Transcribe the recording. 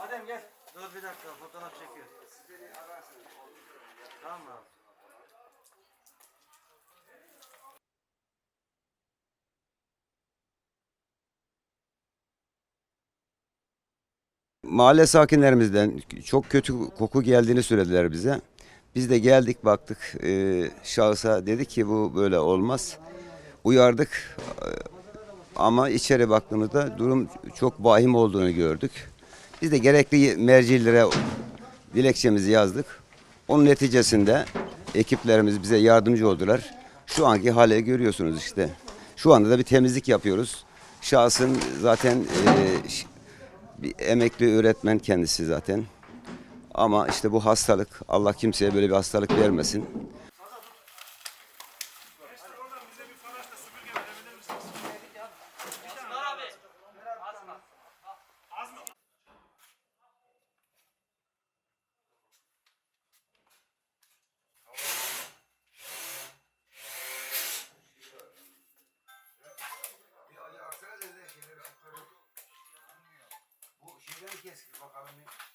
Adem gel. Dur bir dakika fotoğraf çekiyor. Tamam abi? Mahalle sakinlerimizden çok kötü koku geldiğini söylediler bize. Biz de geldik baktık e, şahısa dedi ki bu böyle olmaz. Uyardık e, ama içeri baktığımızda durum çok vahim olduğunu gördük. Biz de gerekli mercilere dilekçemizi yazdık. Onun neticesinde ekiplerimiz bize yardımcı oldular. Şu anki hale görüyorsunuz işte. Şu anda da bir temizlik yapıyoruz. Şahsın zaten e, bir emekli öğretmen kendisi zaten. Ama işte bu hastalık, Allah kimseye böyle bir hastalık vermesin. Gracias, Baja